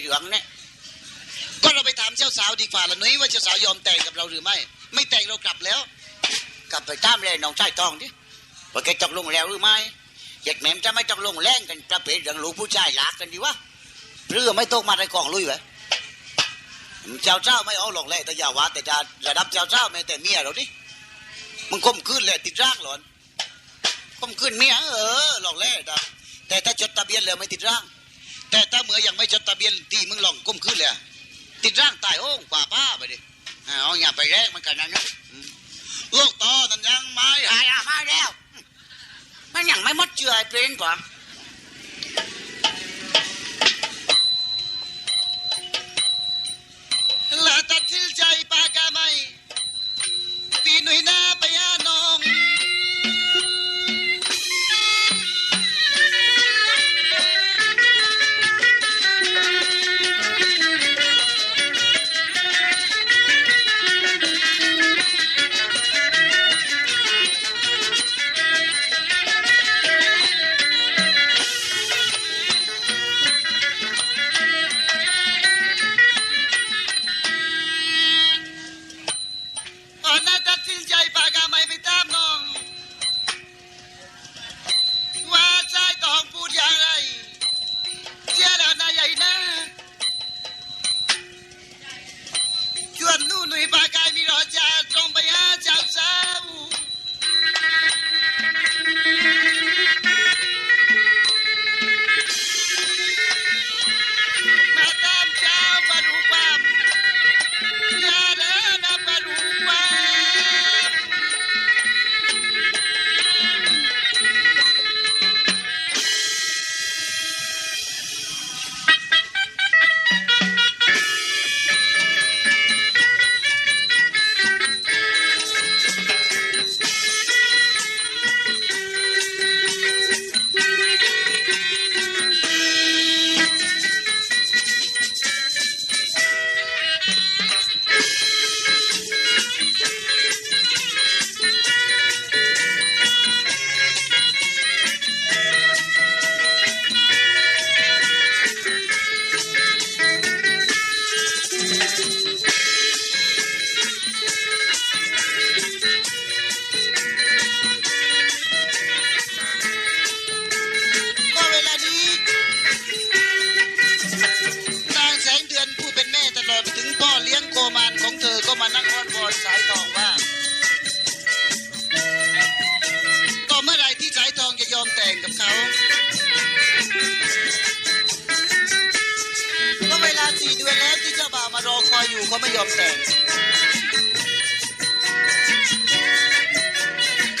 เหลืองเนี่ยก็เราไปถามเจ้าสาวดีกว่าละนุ้ยว่าเจ้าสาวยอมแต่งกับเราหรือไม่ ไม่แต่งเรากลับแล้ว กลับไปตามเลยน้องชายทองดิว่าแกตกลงแล้วหรือไม่เหตุแม่มจะไม่ตกลงแรงกันประเภทเรื่องลูกผู้ชายหลักกันดีวะเรือไม่ตกมาในกองลุยไว้เจ้าเจ้าไม่เอาหลอกแหละแต่อย่าว่าแต่จะระดับเจ้าเจ้าแม้แต่เมียเราดิมึงก้มขึ้นเลยติดร่างหลอนก้มขึ้นเมียเออหลอกแหล่แต่ถ้าจดทะเบียนแล้วไม่ติดร่าง แต่ถ้าเมื่อยังไม่จดทะเบียนที่มึงลองก้มขึ้นเลยติดร่างตายโอ้งกว่าป้าไปดิเอาอย่าไปแรกมันกันนั้นนะโลูกต่อนั่นยังไม่หายอะหาแล้ว มันยังไม่หมดเจือไอ้เป็นกว่า ออยู่เขาไม่ยอมแต่ง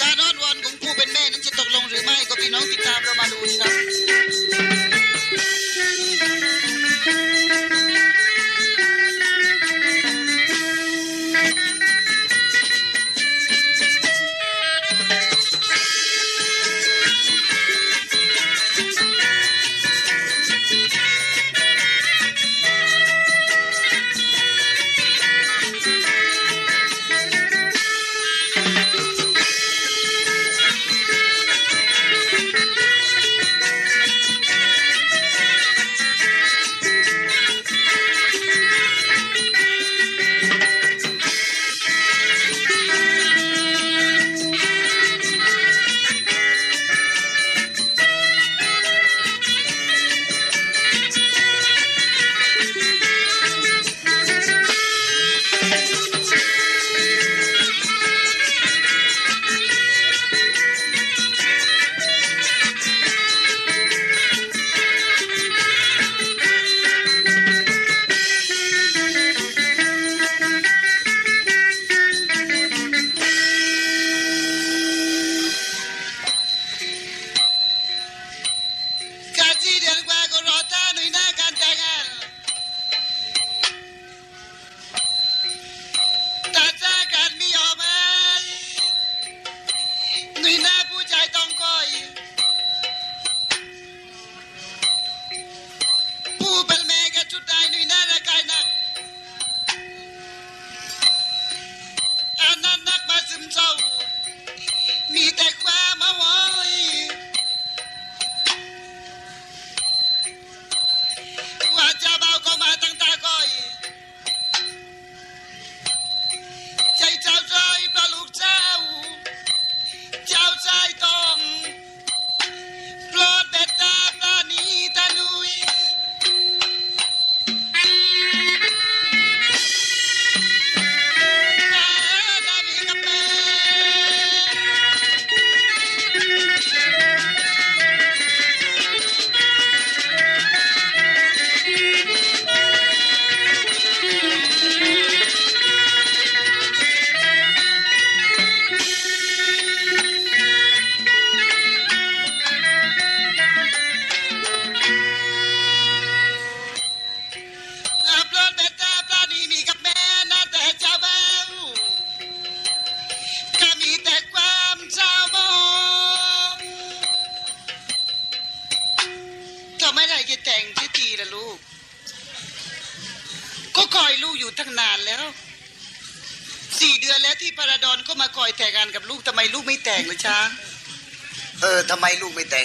การอ้อนวอนของผู้เป็นแม่นั้นจะตกลงหรือไม่ก็พี่น้องติดตามเรามาดูนะครับ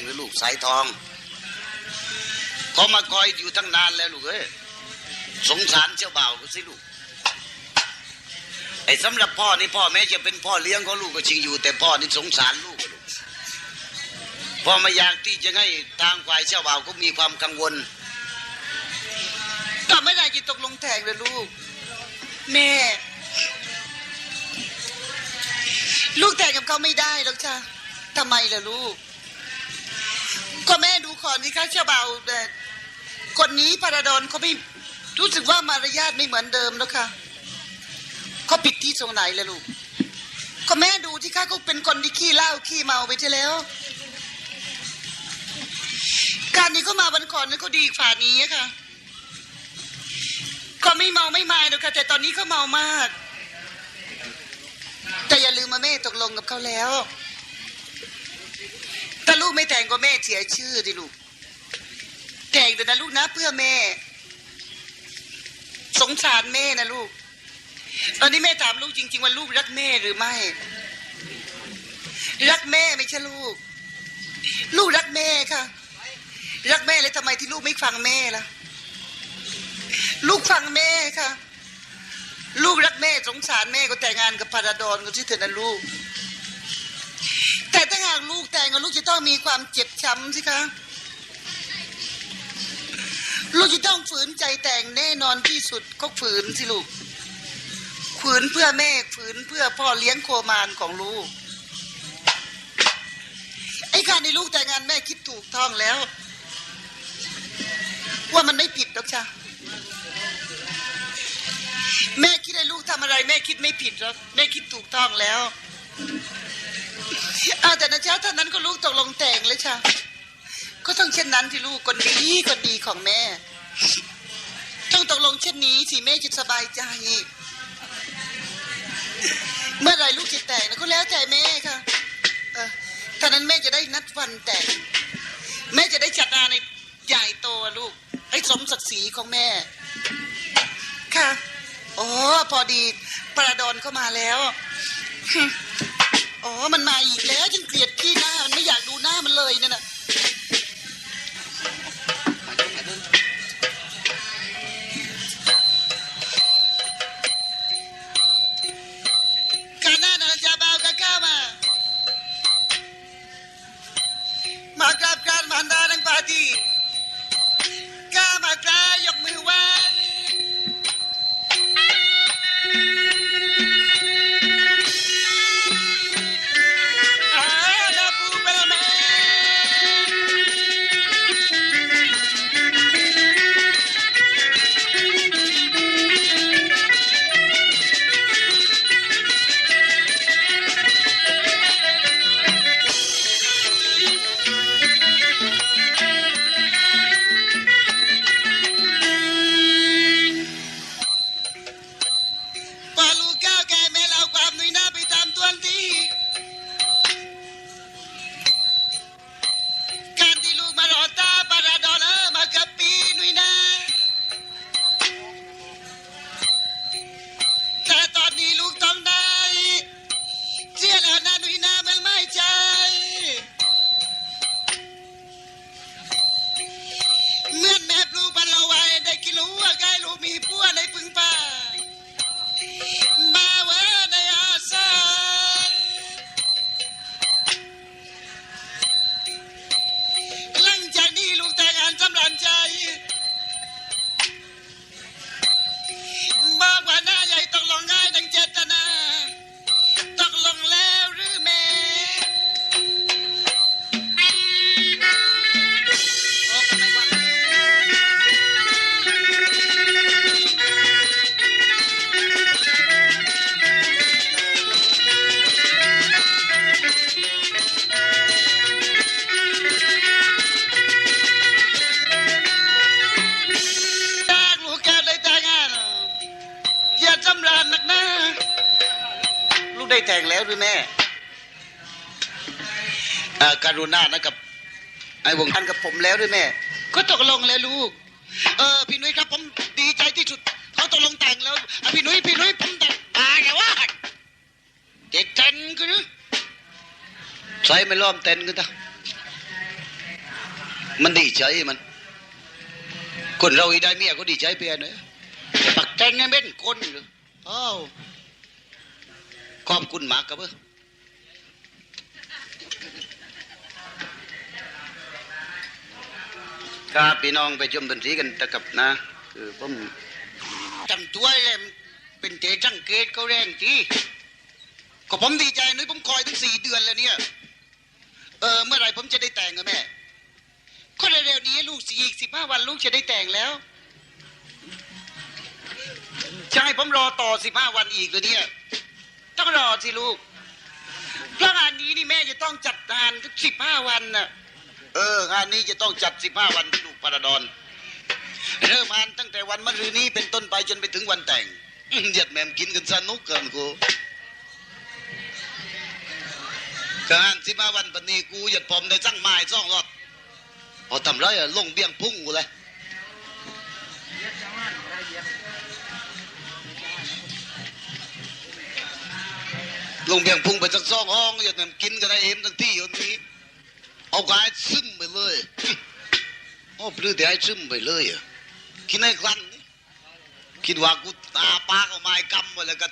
ลูกไม่แต่งเลยลูกสายทองเขามาคอยอยู่ตั้งนานแล้วลูกเอ้ยสงสารเจ้าบ่าวก็สิลูกไอ้สำหรับพ่อนี่พ่อแม้จะเป็นพ่อเลี้ยงของลูกก็จริงอยู่ แต่พ่อนี่สงสารลูกลูกพ่อไม่อยากที่จะให้ทางฝ่ายเจ้าบ่าวก็มีความกังวลก็ไม่ได้จะตกลงแต่งเลยลูก แม่ ลูกแต่งกับเขาไม่ได้หรอกจ้ะทำไมล่ะลูก ก็แม่ดูก่อนนี่คะเจ้าบ่าแต่คนนี้พาราดอนเขาไม่รู้สึกว่ามารยาทไม่เหมือนเดิมแล้วค่ะเขาผิดที่ตรงไหนล่ะลูกก็แม่ดูที่ข้าก็เป็นคนที่ขี้เหล้าขี้เมาไปใช่แล้ว การนี้เขามาวันก่อนนั้นเขาดีฝ่านี้อะค่ะเขาไม่เมาไม่มายหรอกค่ะแต่ตอนนี้เขาเมามาก แต่อย่าลืมมาแม่ตกลงกับเขาแล้ว ถ้าลูกไม่แต่งก็แม่เสียชื่อดิลูก แต่งแต่นะลูกนะเพื่อแม่ สงสารแม่นะลูก ตอนนี้แม่ถามลูกจริง ๆ ว่าลูกรักแม่หรือไม่ รักแม่ไม่ใช่ลูก ลูกรักแม่ค่ะ รักแม่เลยทำไมที่ลูกไม่ฟังแม่ล่ะ ลูกฟังแม่ค่ะ ลูกรักแม่สงสารแม่ก็แต่งงานกับพาราดอนก็ที่เถอะนะลูกากลูกแต่งกับลูกจะต้องมีความเจ็บช้ำสิคะ ลูกจะต้องฝืนใจแต่งแน่นอนที่สุดก็ฝืนสิลูก ฝืนเพื่อแม่ฝืนเพื่อพ่อเลี้ยงโคมานของลูก ไอ้การในลูกแต่งงานแม่คิดถูกต้องแล้ว ว่ามันไม่ผิดหรอกจ้ะแม่คิดให้ลูกทำอะไร แม่คิดไม่ผิดหรอกแม่คิดถูกต้องแล้ว เอาแต่นะเช้าท่านนั้นก็ลูกตกลงแต่งเลยจ้ะก็ต้องเช่นนั้นที่ลูกคนดีคนดีของแม่ ต้องตกลงเช่นนี้สิแม่จะสบายใจ เมื่อไรลูกจะแต่งนะก็แล้วแต่แม่ค่ะเออท่านั้นแม่จะได้นัดวันแต่ง แม่จะได้จัดงานในใหญ่โตลูกให้สมศักดิ์ศรีของแม่ ค่ะ โอ้พอดีปราดอนเข้ามาแล้ว อ๋อ มันมาอีกแล้วฉันเกลียดขี้หน้า มันไม่อยากดูหน้ามันเลยนั่นน่ะการหน้านาจาบาวกะก้ามามากราบกรานมารดาทั้งปาทีก้ามากรายกมือ เอ่อการุณานะกับไอ้วงท่านกับผมแล้วหรือแม่ ก็ตกลงแล้วลูก เออพี่นุ้ยครับผมดีใจที่สุดเขาตกลงแต่งแล้วอะพี่นุ้ยพี่นุ้ยผมแต่งตายแล้ววะเด็กเต้นกันนะใส่ไม่ล้อมเต้นกันตะมันดีใจมัน คนเราอีได้เมียก็ดีใจเปียเนอะปักเต้นให้เป็นคนหรืออ้าวขอบคุณมากครับเออ ครับพี่น้องไปชมดนตรีกันตะกับนะ คือผมจำตัวเลยเป็นเจจังเกตเขาแรงจีก็ผมดีใจนุ้ยผมคอยตั้งสี่เดือนแล้วเนี่ย เออเมื่อไรผมจะได้แต่งอะแม่ก็เร็วๆนี้ลูกสี่อีกสิบห้าวันลูกจะได้แต่งแล้วให้ผมรอต่อสิบห้าวันอีกเลยเนี่ย ต้องรอสิลูกเพราะงานนี้นี่แม่จะต้องจัดงานทุกสิบห้าวันน่ะ เอองานนี้จะต้องจัดสิบห้าวันที่ลูกปราดอนเริ่มงานตั้งแต่วันมะรืนนี้เป็นต้นไปจนไปถึงวันแต่งเหยียดแมมกินกันสนุกเกินกูการสิบห้าวันปันนี้กูหยียดผมได้สั่งไม้ซ่องรอดเอทำไรอะลงเบี้ยงพุ่งกูเลยลงเบี้ยงพุ่งไปสักซองห้องหยียดแมมกินกันได้เอ็มทั้งที่คนนี้ เอากายซึมไปเลยโอ้ปลื้มแต่ให้ซึมไปเลยอะคิดให้คลันนี่คิดว่ากูตาปากเอาไม้กำไปแล้วก็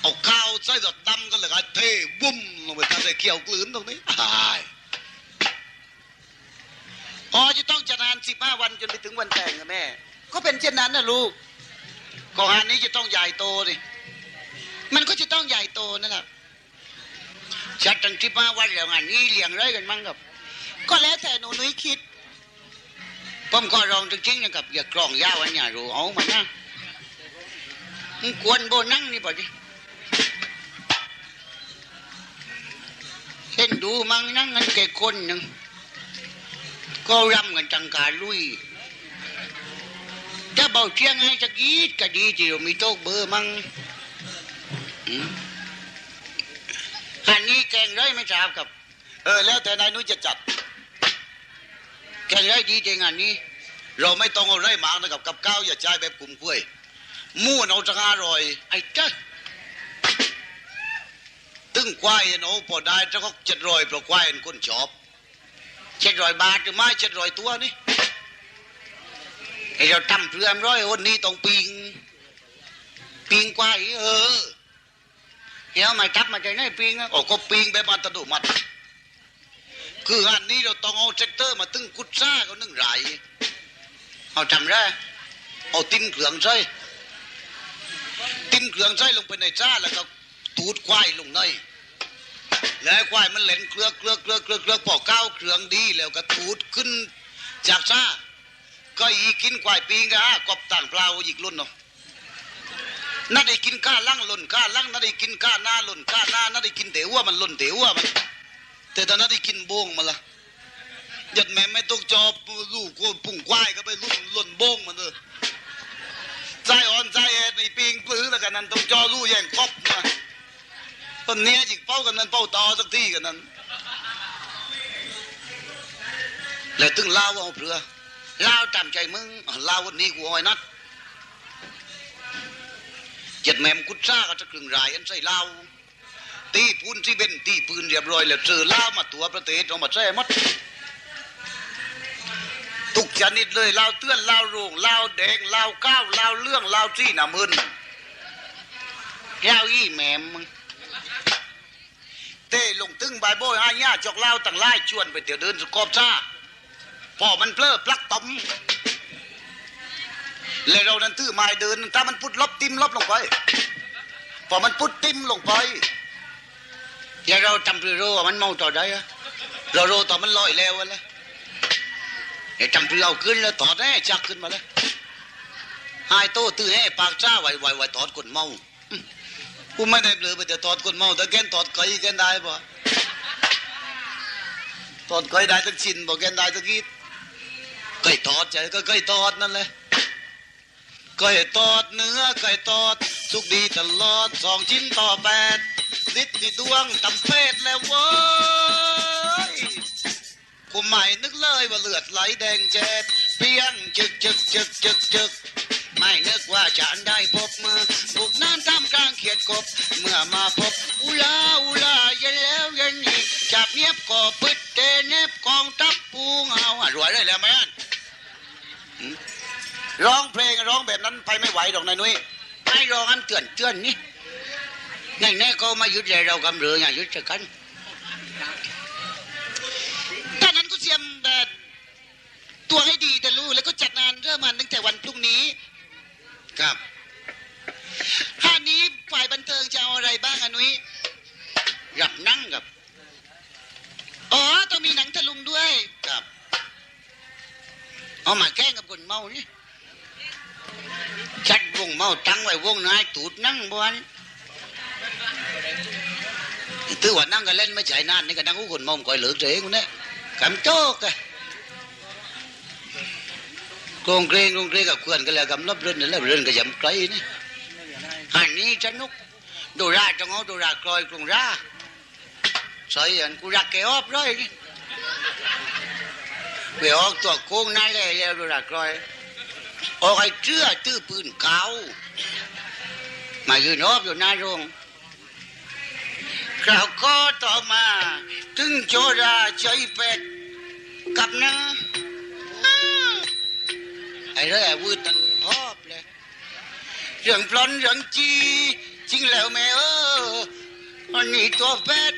เอาข้าวใส่ดอดดำก็เลยก็เทบุ้มลงไปทางแต่เขียวกลืนตรงนี้ตายพอจะต้องจัดงานสิบห้าวันจนไปถึงวันแต่งอะแม่ ก็เป็นเช่นนั้นนะลูกก็งานนี้จะต้องใหญ่โตดิมันก็จะต้องใหญ่โตนั่นแหละ ชัดตั้งที่มาวันแล้วงานนี้เลี้ยงไรกันมั้งครับ ก็แล้วแต่หนูนุ้ยคิดผมก็ลองจริงๆนะครับอย่ากรองยาวอันอย่ารู้เอามันนะมันกวนโบนั่งนี่ป่ะดิเห็นดูมั้งนั่งกันแก่คนหนึ่งก็รำกันจังการลุยถ้าเบาเชียงให้จะกีดก็ดีที่เรามีโต๊ะเบอร์มั้ง อืมอันนี้แกงร้อยไม่ทราบครับ เออ แล้วแต่นายนุ้ยจะจัด แกงร้อยดีจริงอันนี้ เราไม่ต้องเอาไรหมากนะครับกับข้าวอย่าใช้แบบกลุ่มกล้วยมู่นเอาจังอร่อย ไอ้เจ้าตึ้งควายเนาะพอได้จะก็เจ็ดร้อยเพราะควายเป็นคนชอบเจ็ดร้อยบาทหรือไม่เจ็ดร้อยตัวนี่ไอ้เราทำเพื่อมร้อยวันนี้ต้องปิงปิงควายเออ เดี๋ยมาจับมาใจไหนปิงอะโอ้ก็ปิงแบบอัตโนมัติคืองานนี้เราต้องเอาเซกเตอร์มาตึงกุดซ่าเขานึ่งไรเอาจำได้เอาติ้มเครื่องใส่ติ้มเครื่องใส่ลงไปในซ่าแล้วก็ตูดควายลงในแล้วไอ้ควายมันเหล่นเคลือเคลือเคลือเคลือเคลือกพอกเก้าเครื่องดีแล้วก็ตูดขึ้นจากซ่าก็อีกินควายปิงกะกบต่างเปล่าอีกรุ่นเนาะ น่าได้กินข้าล่างหล่นข้าล่างน่าได้กินข้าหน้าหล่นข้าหน้าน่าได้กินเต๋อว่ามันหล่นเต๋อว่ามัน แต่ตอนนั้นได้กินโบงมาละหยัดแม่ไม่ต้องจอบลูกกูปุ่งควายก็ไปลุ่นหล่นโบงมันเลยใจอ่อนใจแอดในปิงปื้อแล้วกันนั้นต้องจอลู่แย่งครบมาตอนเนี้จิกเป้ากันนั้นเป้าต่อสักที่กันนั้นแล้วตึงเล่าเอาเผื่อเล่าตามใจมึงเล่าวันนี้กูอาไอ้นัด เจ็ดแมมกุดซ่าก็จะกลึงรายอันใส่เล้าตีปูนที่เป็นตีปืนเรียบร้อยแล้วเจอเล้ามาตัวประเทศเอามาแช่หมัดทุกชนิดเลยเล้าเตื้อนเล้าโรงเล้าแดงเล้าก้าวเล้าเรื่องเล้าจี้หนามึนเหล้าอี้แมมมึงเต้ลงตึงใบโบยห้าย่าจอกเล้าต่างไล่ชวนไปเที่ยวเดินสกอบซ่าพอมันเพลอปลักตอม แล้วเรานั้นถือไม้เดินถ้ามันพุดลบติมลบลงไป พอมันพุดติมลงไปอย่าเราจำเรือว่ามันเมาต่อได้อะเราโรต่อมันลอยแล้วอะไรอย่าจำเรือเอาขึ้นแล้วต่อได้จักขึ้นมาแล้วหายโตตื้อให้ปากจ้าไหวไหวไหวตอดคนเมากูไม่ได้เบลอไปแต่ตอดคนเมาแต่แกนตอดไก่แกนได้ปะตอดไก่ได้ตั้งชินบอกแกนได้ตั้งกีดไก่ตอดใจก็ไก่ตอดนั่นแหละ ไก่ตอดเนื้อไก่ตอด สุกดีตลอดสองชิ้นต่อแปดนิดนี่ดวงตำเพศแล้วเว้ยคุมไม่นึกเลยว่าเลือดไหลแดงเจ็บเพียงจึกจึกจึกจึกจึกไม่นึกว่าจะได้พบมือบุกน้ำท่ามกลางเขียดกบ เมื่อมาพบ อุลาอุลาเย็นแล้วเย็นอีกจับเนียบก่อพึดเตเนบกองทัพปูเงาอะรวยเลยแล้วแม่นหืม ร้องเพลงร้องแบบนั้นไปไม่ไหวหรอกนายนุ้ยไม่ร้องอันเตือนเตือนนี่แน่ๆก็มายึดเลยเรากำเรืออย่างยึดจะกันตอนนั้นก็เตรียมแบบตัวให้ดีแต่รู้แล้วก็จัดงานเริ่มมันตั้งแต่วันพรุ่งนี้ ครับท่านี้ฝ่ายบันเทิงจะเอาอะไรบ้างอะนุ้ยรับนั่งกับ อ๋อ ต้องมีหนังตะลุงด้วย ครับ เอามาแกล้งกับคนเมานี่ ชัดวงเมาตั้งไว้วงนายตูดนั่งบวนตื้อว่านั่งกันเล่นไม่ใช่นานนี่ก็นั่งกูคนมาก่อยเหลือเจ๋งคนนี้กำโจกอะโกงเกรงโกงเกรงกับเพื่อนกันแล้วกำลับเรื่อนแล้วเรื่อนก็ยำไกลนี่อันนี้สนุกดูราจังเอาดูรากลอยกรุงราใส่อันกูรักแกออบเลยนี่ไปออกตัวโกงนั่นเลยแล้วดูรากลอย ออกไอ้เชื่อตื้อปืนเก่ามายืนออบอยู่หน้าโรงคราวก็ต่อมาถึงโจราใจเป็ดกับนะอ้าไอ้เรื่องไอ้วืดตั้งหอบเลยเรื่องปล้นเรื่องจีจริงแล้วแม่เอออันนี้ตัวเป็ด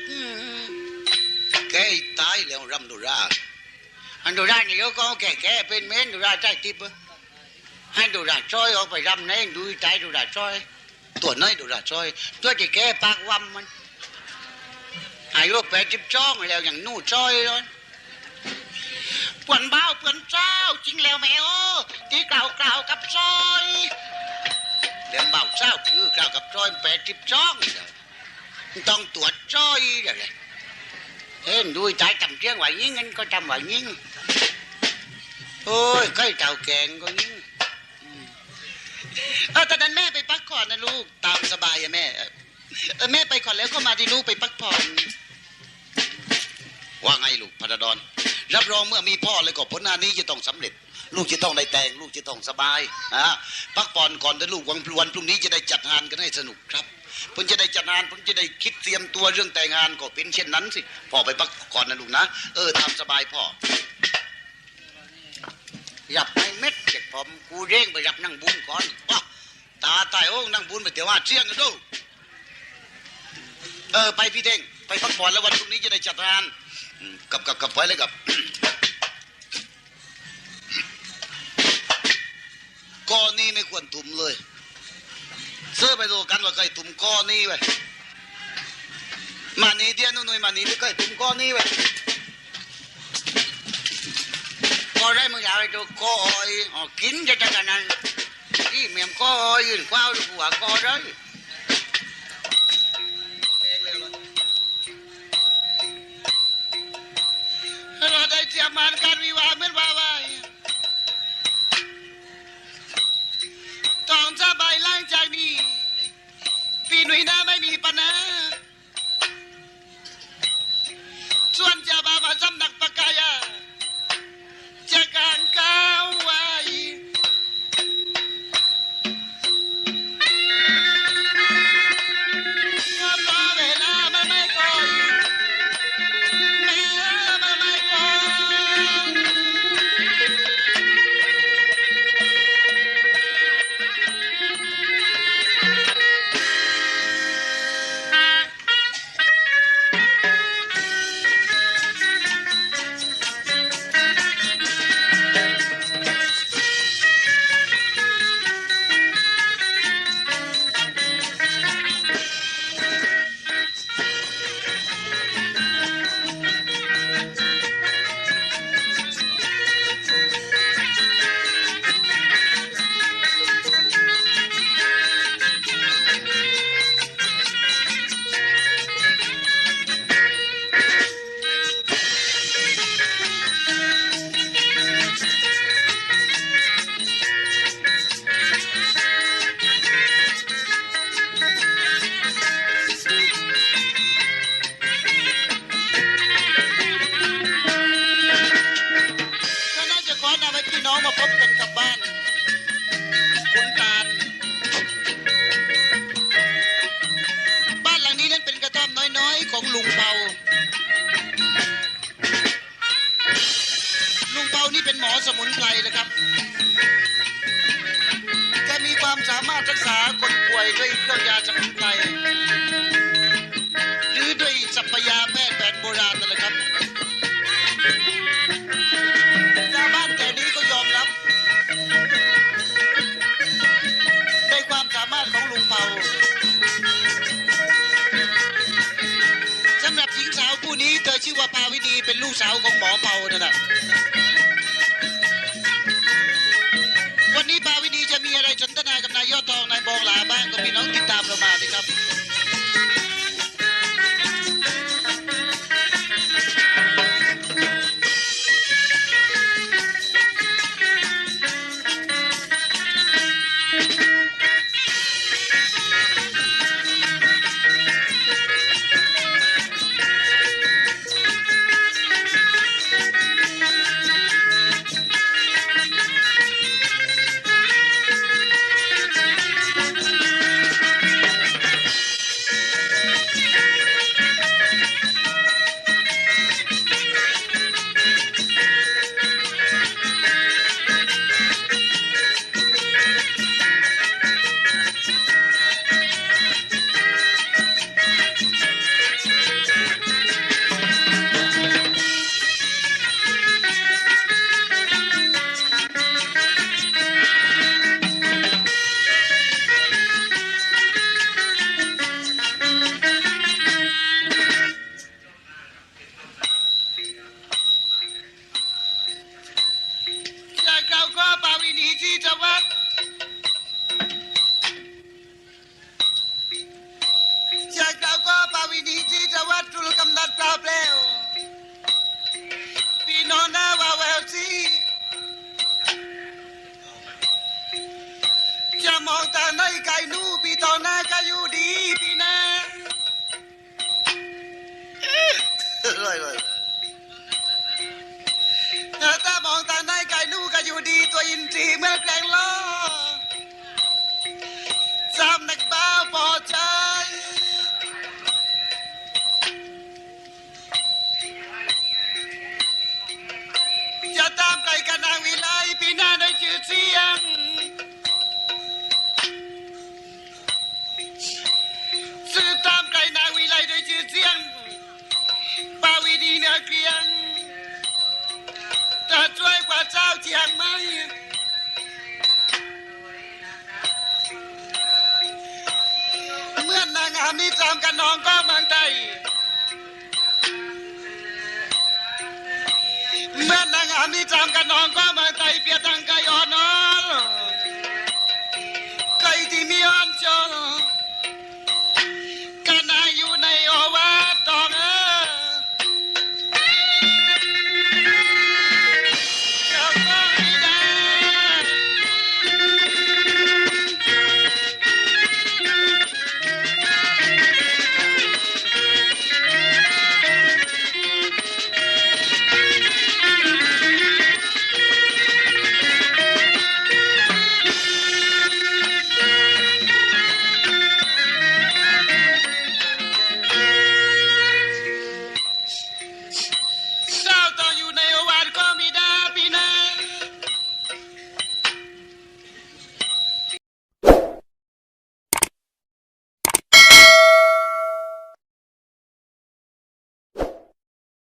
แกตายแล้วรำดูราอันดูรานี่เขาก็แก่แก่เป็นเม้นดูราใจทิพย์ ให้ดูราช่อยออกไปรำในดูใจดูราช่อย ตัวน้อยดูราช่อยตัวที่แกปากวำมันอายุแปดสิบจ้องแล้วอย่างนู่จ้อยเลยปวนเบ้าปวนเจ้าจริงแล้วแม่โอ้ที่กล่าวกล่าวกับซอยเดี๋ยวเบ้าเจ้าคือกล่าวกับซอยแปดสิบจ้องต้องตรวจจ้อยเดี๋ยวเลยเห็นดูใจจำเชียงไหวยิ่งงั้นก็จำไหวยิ่งโอ้ยใกล้เต่าแกงก็ยิ่ง เออตอนนั้นแม่ไปพักก่อนนะลูก ตามสบายอะแม่เออแม่ไปก่อนแล้วก็มาที่ลูกไปพักผ่อนว่าไงลูกพัฒดอนรับรองเมื่อมีพ่อเลยก็ผลงานนี้จะต้องสำเร็จ ลูกจะต้องได้แต่ง ลูกจะต้องสบายอะพักผ่อนก่อนแต่ลูกวันวันพรุ่งนี้จะได้จัดงานกันให้สนุกครับผมจะได้จัดงานผมจะได้คิดเตรียมตัวเรื่องแต่งงานก็เป็นเช่นนั้นสิพ่อไปพักก่อนนะลูกนะเออตามสบายพ่อ หยับไปเม็ดเจ็บผมกูเร่งไปรับนั่งบุญก่อนว้าตาตายโอ้นั่งบุญไปเดี๋ยวว่าเชี่ยงกันดูเออไปพี่เท่งไปพักผ่อนแล้ววันพรุ่งนี้จะได้จัดงานกับกับกับไปเลยกับก้อนนี้ไม่ควรถุมเลยเสื้อไปดูกันว่าเคยถุมก้อนนี้ไว้มานี่เดียวนุ่นมานี่ไม่เคยถุมก้อนนี้ไว้ก้ อได้มึงอยากไปดูคอยอ๋อกินจะจังกันนั้นที่เมียมคอยยืนคว้าวดูหัวคอได้ เรานี่เป็นหมอสมุนไพรนะครับแกมีความสามารถรักษา